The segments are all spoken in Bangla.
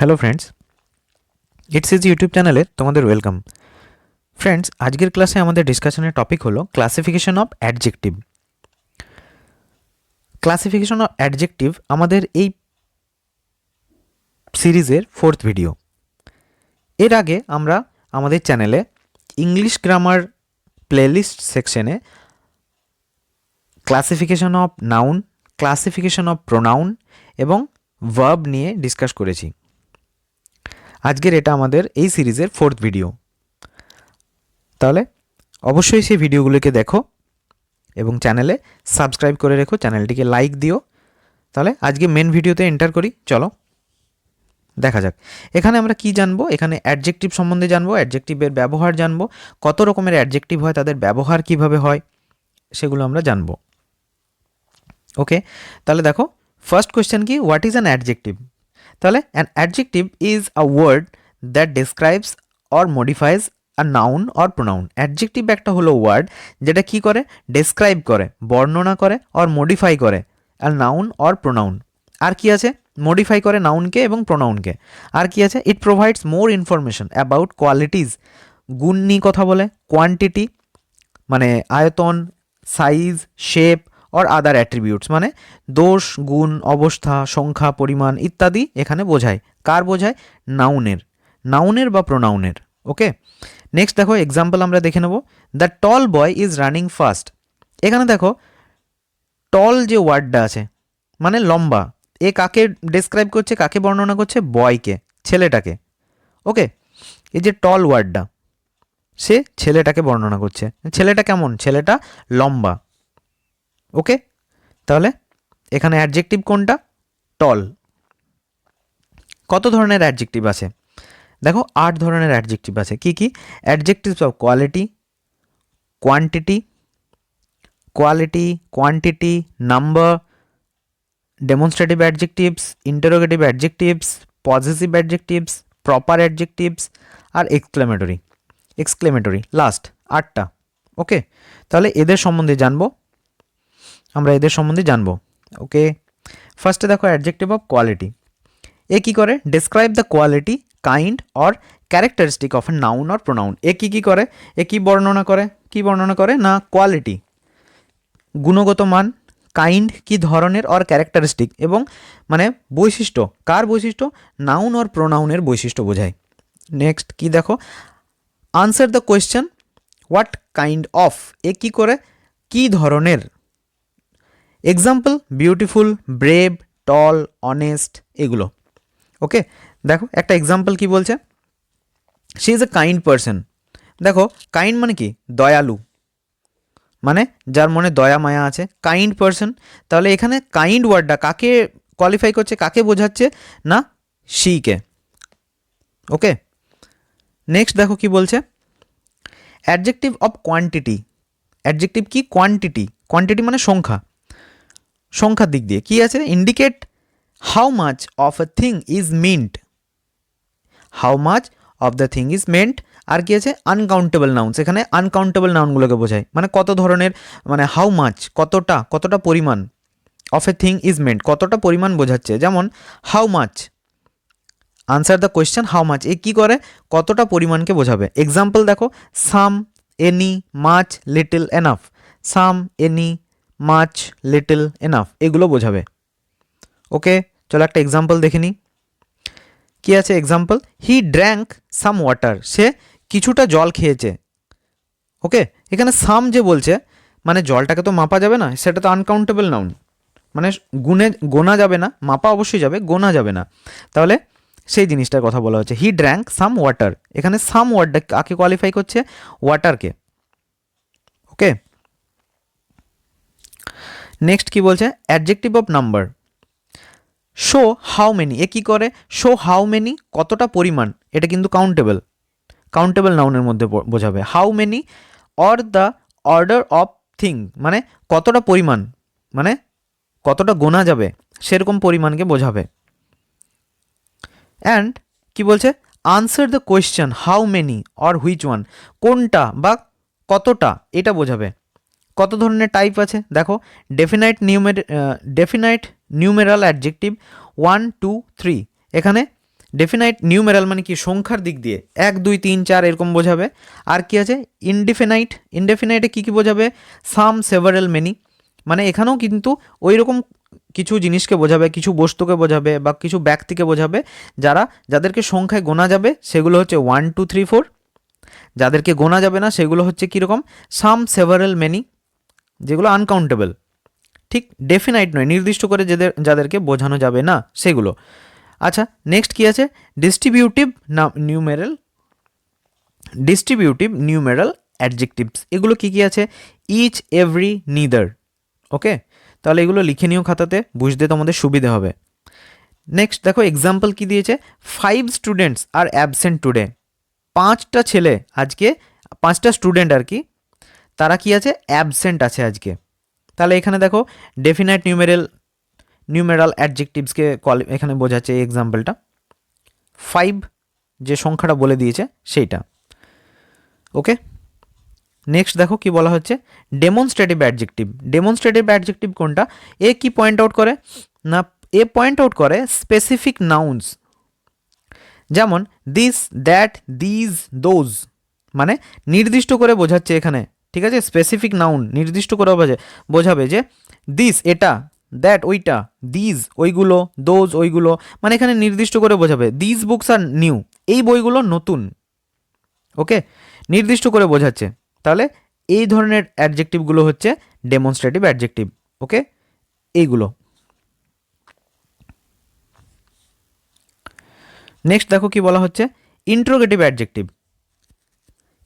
Hello friends it's is YouTube চ্যানেলে তোমাদের ওয়েলকাম ফ্রেন্ডস আজকের ক্লাসে আমাদের ডিসকাশনের টপিক হলো classification of adjective classification of adjective আমাদের এই সিরিজের ফোর্থ ভিডিও এর আগে আমরা আমাদের চ্যানেলে ইংলিশ গ্রামার প্লেলিস্ট সেকশনে classification of noun classification of pronoun এবং ভার্ব নিয়ে ডিসকাস করেছি। আজকের এটা আমাদের এই সিরিজের ফোর্থ ভিডিও তাহলে অবশ্যই সেই ভিডিওগুলোকে দেখো এবং চ্যানেলে সাবস্ক্রাইব করে রেখো চ্যানেলটিকে লাইক দিও। তাহলে আজকে মেন ভিডিওতে এন্টার করি, চলো। দেখা যাক। এখানে আমরা কি জানব? এখানে অ্যাডজেক্টিভ সম্বন্ধে জানব অ্যাডজেক্টিভের ব্যবহার জানব, কত রকমের অ্যাডজেক্টিভ হয়, তাদের ব্যবহার কীভাবে হয়, সেগুলো আমরা জানব। ওকে তাহলে দেখো ফার্স্ট কোয়েশ্চেন কি হোয়াট ইজ অ্যান অ্যাডজেক্টিভ তাহলে an adjective is a word that describes or modifies a noun or pronoun adjective একটা হলো ওয়ার্ড যেটা কি করে? ডেসক্রাইব করে, বর্ণনা করে অর মডিফাই করে আর নাউন অর প্রোনাউন আর কি আছে? মডিফাই করে নাউনকে এবং প্রোনাউনকে আর কি আছে? It provides more information about qualities গুণ নিয়ে কথা বলে কোয়ান্টিটি মানে আয়তন size shape or other attributes মানে দোষ, গুণ, অবস্থা, সংখ্যা, পরিমাণ ইত্যাদি এখানে বোঝায়। কার বোঝায়? নাউনের নাউনের বা প্রোনাউনের ওকে নেক্সট দেখো এক্সাম্পল আমরা দেখে নেব। The tall boy is running fast এখানে দেখো টল যে ওয়ার্ডটা আছে মানে লম্বা, এ কাকে ডেসক্রাইব করছে, কাকে বর্ণনা করছে? বয়কে ছেলেটাকে। ওকে এই যে টল ওয়ার্ডটা সে ছেলেটাকে বর্ণনা করছে। ছেলেটা কেমন? ছেলেটা লম্বা। ওকে? তাহলে এখানে অ্যাডজেক্টিভ কোনটা? টল কত ধরনের অ্যাডজেক্টিভ আছে? দেখো, আট ধরনের অ্যাডজেক্টিভ আছে। কি কি? Adjectives of quality quantity quality quantity number demonstrative adjectives interrogative adjectives positive adjectives proper adjectives R exclamatory exclamatory last আটটা। ওকে? তাহলে এদের সম্বন্ধে জানব। আমরা এদের সম্বন্ধে জানব। ওকে ফার্স্টে দেখো অ্যাডজেক্টিভ অফ কোয়ালিটি এ কী করে? Describe the quality kind or characteristic of a noun or pronoun এ কী কী করে? এ কী বর্ণনা করে? কী বর্ণনা করে? না কোয়ালিটি গুণগত মান কাইন্ড কি ধরনের অর ক্যারেক্টারিস্টিক এবং মানে বৈশিষ্ট্য। কার বৈশিষ্ট্য? নাউন অর প্রোনাউনের বৈশিষ্ট্য বোঝায়। নেক্সট কি দেখো? Answer the question what kind of এ কী করে? কী ধরনের? Example beautiful brave tall honest এগুলো। ওকে দেখো, একটা এক্সাম্পল কি বলছে? She is a kind person দেখো কাইন্ড মানে কি? দয়ালু। মানে যার মনে দয়া, মায়া আছে। কাইন্ড পারসন তাহলে এখানে কাইন্ড ওয়ার্ডটা কাকে কোয়ালিফাই করছে, কাকে বোঝাচ্ছে? না শিকে ওকে নেক্সট দেখো কি বলছে? অ্যাডজেক্টিভ অফ কোয়ান্টিটি অ্যাডজেক্টিভ কি? কোয়ান্টিটি কোয়ান্টিটি মানে সংখ্যা। সংখ্যার দিক দিয়ে। কি আছে? Indicate how much of a thing is meant how much of the thing is meant আর কি আছে? আনকাউন্টেবল নাউন্স এখানে আনকাউন্টেবল নাউনগুলোকে বোঝায়। মানে কত ধরনের মানে হাউ মাচ কতটা কতটা পরিমাণ of a thing is meant কতটা পরিমাণ বোঝাচ্ছে? যেমন how much answer the question how much এ কী করে? কতটা পরিমাণকে বোঝাবে? এক্সাম্পল দেখো some any much little enough some any much little enough এগুলো বোঝাবে। ওকে চলো একটা এক্সাম্পল দেখে নিই। কী আছে example he drank some water সে কিছুটা জল খেয়েছে। ওকে এখানে সাম যে বলছে মানে জলটাকে তো মাপা যাবে না, সেটা তো আনকাউন্টেবল নাউন মানে গুনে, গোনা যাবে না, মাপা অবশ্যই যাবে, গোনা যাবে না। তাহলে সেই জিনিসটার কথা বলা হচ্ছে। হি ড্র্যাঙ্ক সাম ওয়াটার এখানে সাম ওয়ার্ডটা কাকে কোয়ালিফাই করছে? ওয়াটারকে ওকে নেক্সট কি বলছে? Adjective of number show how many এ কী করে? শো হাউ মেনি কতটা পরিমাণ? এটা কিন্তু কাউন্টেবল কাউন্টেবল নাউনের মধ্যে বোঝাবে। How many or the order of thing মানে কতটা পরিমাণ? মানে কতটা গোনা যাবে? সেরকম পরিমাণকে বোঝাবে। অ্যান্ড কি বলছে? Answer the question how many or which one কোনটা বা কতটা? এটা বোঝাবে। কত ধরনের টাইপ আছে? দেখো definite numeral definite numeral adjective one two three এখানে ডেফিনাইট নিউমেরাল মানে কি? সংখ্যার দিক দিয়ে। এক, দুই, তিন, চার এরকম বোঝাবে। আর কি আছে? ইনডেফিনাইট ইনডেফিনাইটে কী কী বোঝাবে? সাম সেভারেল মেনি মানে এখানেও কিন্তু ওই রকম কিছু জিনিসকে বোঝাবে, কিছু বস্তুকে বোঝাবে বা কিছু ব্যক্তিকে বোঝাবে যারা, যাদেরকে সংখ্যায় গোনা যাবে, সেগুলো হচ্ছে ওয়ান টু থ্রি ফোর যাদেরকে গোনা যাবে না, সেগুলো হচ্ছে কীরকম? সাম সেভারেল মেনি যেগুলো আনকাউন্টেবল ঠিক ডেফিনাইট নয়, নির্দিষ্ট করে যাদের, যাদেরকে বোঝানো যাবে না, সেগুলো। আচ্ছা নেক্সট কি আছে? ডিস্ট্রিবিউটিভ না নিউমেরাল ডিস্ট্রিবিউটিভ নিউমেরাল অ্যাডজেক্টিভস এগুলো কি কি আছে? ইচ এভরি নিদার ওকে তাহলে এগুলো লিখে নিও খাতাতে, বুঝতে তোমাদের সুবিধে হবে। নেক্সট দেখো এক্সাম্পল কি দিয়েছে? Five students are absent today পাঁচটা ছেলে আজকে, পাঁচটা স্টুডেন্ট আর কি তারা কি আছে? অ্যাবসেন্ট আছে আজকে। তাহলে এখানে দেখো ডেফিনাইট নিউমেরাল নিউমেরাল অ্যাডজেক্টিভসকে কল এখানে বোঝাচ্ছে এই এক্সাম্পলটা ফাইভ যে সংখ্যাটা বলে দিয়েছে, সেইটা। ওকে নেক্সট দেখো কি বলা হচ্ছে? ডেমনস্ট্রেটিভ অ্যাডজেক্টিভ ডেমনস্ট্রেটিভ অ্যাডজেক্টিভ কোনটা? এ কি পয়েন্ট আউট করে? না, এ পয়েন্ট আউট করে স্পেসিফিক নাউন্স যেমন দিস দ্যাট দিজ দোজ মানে নির্দিষ্ট করে বোঝাচ্ছে এখানে। ঠিক আছে? স্পেসিফিক নাউন নির্দিষ্ট করে বোঝে বোঝাবে যে দিস এটা দ্যাট ওইটা দিজ ওইগুলো দোজ ওইগুলো মানে এখানে নির্দিষ্ট করে বোঝাবে। দিজ বুকস আর নিউ এই বইগুলো নতুন ওকে নির্দিষ্ট করে বোঝাচ্ছে। তাহলে এই ধরনের অ্যাডজেক্টিভগুলো হচ্ছে ডেমনস্ট্রেটিভ অ্যাডজেক্টিভ ওকে এইগুলো। নেক্সট দেখো কি বলা হচ্ছে interrogative adjective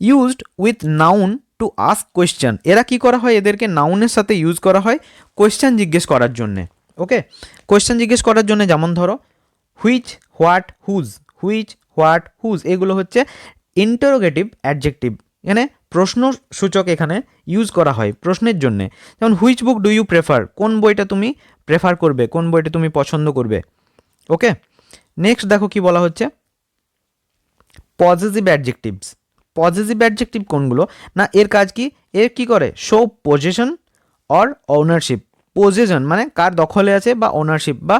used with noun to ask question এরা কি করা হয়? এদেরকে নাউনের সাথে ইউজ করা হয় কোয়েশ্চেন জিজ্ঞেস করার জন্যে। ওকে কোয়েশ্চেন জিজ্ঞেস করার জন্য যেমন ধরো which what whose which what whose এগুলো হচ্ছে ইন্টারোগেটিভ অ্যাডজেক্টিভ এখানে প্রশ্ন সূচক এখানে ইউজ করা হয় প্রশ্নের জন্যে। যেমন which book do you prefer কোন বইটা তুমি প্রেফার করবে? কোন বইটা তুমি পছন্দ করবে? ওকে নেক্সট দেখো কি বলা হচ্ছে। পজিটিভ অ্যাডজেক্টিভস পজিটিভ অ্যাডজেক্টিভ কোনগুলো? না, এর কাজ কি? এর কি করে? Show position or ownership position মানে কার দখলে আছে বা ওনারশিপ বা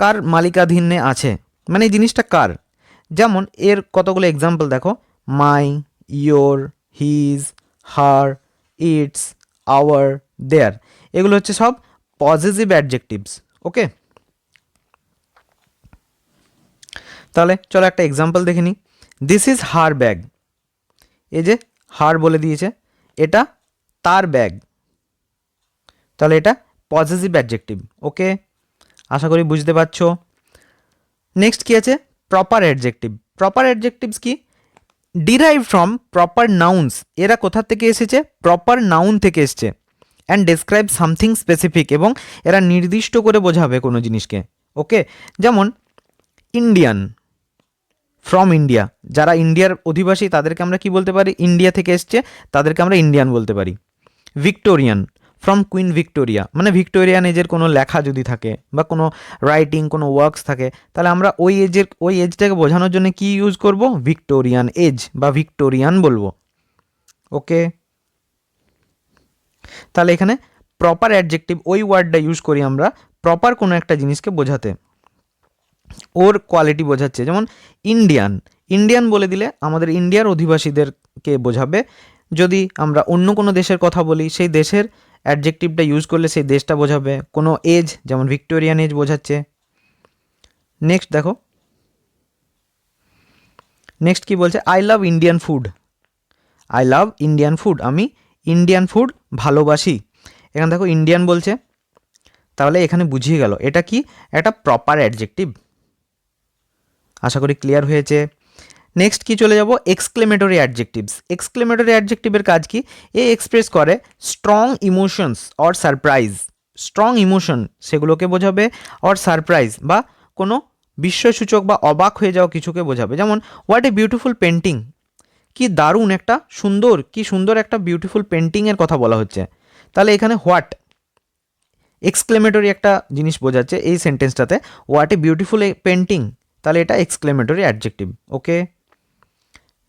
কার মালিকাধীনে আছে। মানে এই জিনিসটা কার? যেমন এর কতগুলো এক্সাম্পল দেখো? My your his her its our their এগুলো হচ্ছে সব পজিটিভ অ্যাডজেক্টিভস ওকে তাহলে চলো একটা এক্সাম্পল দেখে নিই। দিস ইজ হার ব্যাগ এই যে হার বলে দিয়েছে, এটা তার ব্যাগ। তাহলে এটা পজিটিভ অ্যাডজেক্টিভ ওকে আশা করি বুঝতে পারছ। নেক্সট কি আছে? প্রপার অ্যাডজেক্টিভ প্রপার অ্যাডজেক্টিভস কি? ডিরাইভ ফ্রম প্রপার নাউন্স এরা কোথা থেকে এসেছে? প্রপার নাউন থেকে এসছে। অ্যান্ড ডেসক্রাইব সামথিং স্পেসিফিক এবং এরা নির্দিষ্ট করে বোঝাবে কোনো জিনিসকে ওকে যেমন ইন্ডিয়ান ফ্রম ইন্ডিয়া যারা ইন্ডিয়ার অধিবাসী, তাদেরকে আমরা কি বলতে পারি? ইন্ডিয়া থেকে এসছে, তাদেরকে আমরা ইন্ডিয়ান বলতে পারি। ভিক্টোরিয়ান ফ্রম কুইন ভিক্টোরিয়া মানে ভিক্টোরিয়ান এজের কোনো লেখা যদি থাকে বা কোনো রাইটিং কোনো ওয়ার্কস থাকে, তাহলে আমরা ওই এজের ওই এজটাকে বোঝানোর জন্য কি ইউজ করব? ভিক্টোরিয়ান এজ বা ভিক্টোরিয়ান বলব। ওকে তাহলে এখানে প্রপার অ্যাডজেক্টিভ ওই ওয়ার্ডটা ইউজ করি আমরা প্রপার কোনো একটা জিনিসকে বোঝাতে। ওর কোয়ালিটি বোঝাচ্ছে। যেমন ইন্ডিয়ান ইন্ডিয়ান বলে দিলে আমাদের ইন্ডিয়ার অধিবাসীদেরকে বোঝাবে। যদি আমরা অন্য কোনো দেশের কথা বলি, সেই দেশের অ্যাডজেক্টিভটা ইউজ করলে সেই দেশটা বোঝাবে। কোনো এজ যেমন ভিক্টোরিয়ান এজ বোঝাচ্ছে। নেক্সট দেখো। নেক্সট কি বলছে? I love Indian food I love Indian food আমি ইন্ডিয়ান ফুড ভালোবাসি। এখানে দেখো ইন্ডিয়ান বলছে। তাহলে এখানে বুঝিয়ে গেল। এটা কি? একটা প্রপার অ্যাডজেক্টিভ আশা করি ক্লিয়ার হয়েছে। নেক্সট কি চলে যাব? এক্সক্লেমেটরি অ্যাডজেক্টিভস এক্সক্লেমেটরি অ্যাডজেক্টিভের কাজ কি? এ এক্সপ্রেস করে strong emotions or surprise strong emotion সেগুলোকে বোঝাবে অর সারপ্রাইজ বা কোনো বিস্ময়সূচক বা অবাক হয়ে যাওয়া কিছুকে বোঝাবে। যেমন হোয়াট এ বিউটিফুল পেন্টিং কি দারুণ একটা সুন্দর, কি সুন্দর একটা বিউটিফুল পেন্টিংয়ের কথা বলা হচ্ছে। তাহলে এখানে হোয়াট এক্সক্লেমেটরি একটা জিনিস বোঝাচ্ছে এই সেন্টেন্সটাতে হোয়াট এ বিউটিফুল পেন্টিং তাহলে এটা এক্সক্লেমেটরি অ্যাডজেক্টিভ ওকে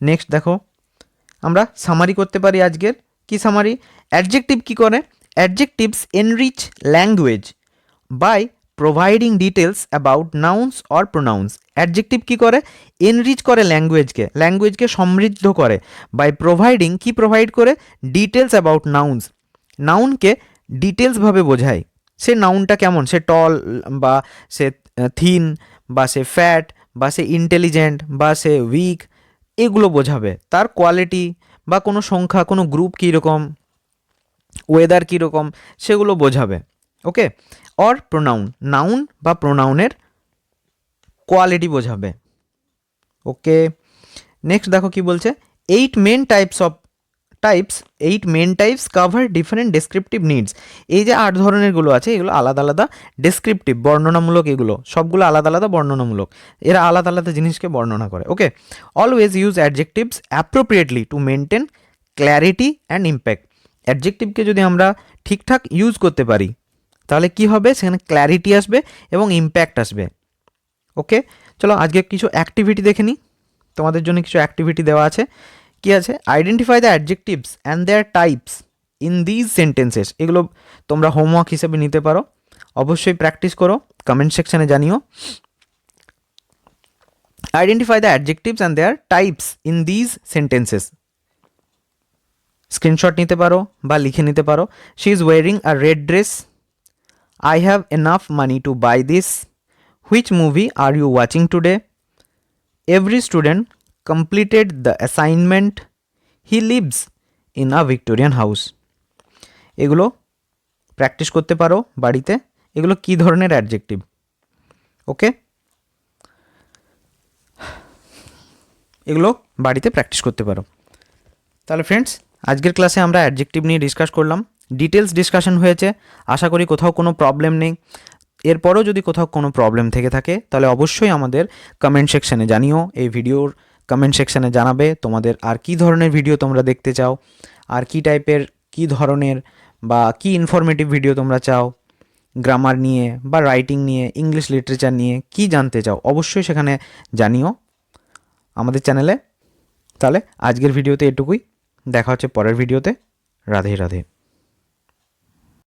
নেক্সট দেখো, আমরা সামারি করতে পারি আজকের। কি সামারি অ্যাডজেক্টিভ কি করে? Adjectives enrich language by providing details about nouns or pronouns adjective কী করে? এনরিচ করে ল্যাঙ্গুয়েজকে ল্যাঙ্গুয়েজকে সমৃদ্ধ করে বাই প্রোভাইডিং কি প্রোভাইড করে? ডিটেলস অ্যাবাউট নাউন্স নাউনকে ডিটেলসভাবে বোঝায়। সে নাউনটা কেমন? সে টল বা সে থিন বা সে ফ্যাট বা সে ইন্টেলিজেন্ট বা সে উইক এগুলো বোঝাবে। তার কোয়ালিটি বা কোনো সংখ্যা, কোনো গ্রুপ কীরকম ওয়েদার কীরকম, সেগুলো বোঝাবে ওকে অর প্রোনাউন নাউন বা প্রোনাউনের কোয়ালিটি বোঝাবে ওকে নেক্সট দেখো কি বলছে eight main types of types eight main types cover different descriptive needs এই যে আট ধরনেরগুলো আছে, এগুলো আলাদা আলাদা ডেসক্রিপটিভ বর্ণনামূলক এগুলো। সবগুলো আলাদা আলাদা বর্ণনামূলক। এরা আলাদা আলাদা জিনিসকে বর্ণনা করে, okay? Always use adjectives appropriately to maintain clarity and impact অ্যাডজেক্টিভকে যদি আমরা ঠিকঠাক ইউজ করতে পারি, তাহলে কি হবে? সেখানে ক্ল্যারিটি আসবে এবং ইম্প্যাক্ট আসবে। ওকে? চলো আজকে কিছু অ্যাক্টিভিটি দেখে নিই তোমাদের জন্য কিছু অ্যাক্টিভিটি দেওয়া আছে। কি আছে? Identify the adjectives and their types in these sentences এগুলো তোমরা হোমওয়ার্ক হিসেবে নিতে পারো। অবশ্যই প্র্যাকটিস করো। কমেন্ট সেকশানে জানিও। Identify the adjectives and their types in these sentences screenshot নিতে পারো বা লিখে নিতে পারো। She is wearing a red dress I have enough money to buy this which movie are you watching today every student completed the assignment, he lives in a victorian house. এগুলো প্র্যাকটিস করতে পারো বাড়িতে। এগুলো কি ধরনের অ্যাডজেক্টিভ ওকে এগুলো বাড়িতে প্র্যাকটিস করতে পারো। তাহলে ফ্রেন্ডস আজকের ক্লাসে আমরা অ্যাডজেক্টিভ নিয়ে ডিসকাস করলাম। ডিটেলস ডিসকাশন হয়েছে। আশা করি কোথাও কোনো প্রবলেম নেই। এরপরও যদি কোথাও কোনো প্রবলেম থেকে থাকে, তাহলে অবশ্যই আমাদের কমেন্ট সেকশানে জানিও। এই ভিডিওর কমেন্ট সেকশানে জানাবে তোমাদের আর কি ধরনের ভিডিও তোমরা দেখতে চাও, আর কি টাইপের কি ধরনের বা কি ইনফরমেটিভ ভিডিও তোমরা চাও গ্রামার নিয়ে বা রাইটিং নিয়ে ইংলিশ লিটারেচার নিয়ে কি জানতে চাও অবশ্যই সেখানে জানিও আমাদের চ্যানেলে তাহলে আজকের ভিডিওতে এটুকুই, দেখা হচ্ছে পরের ভিডিওতে রাধে রাধে।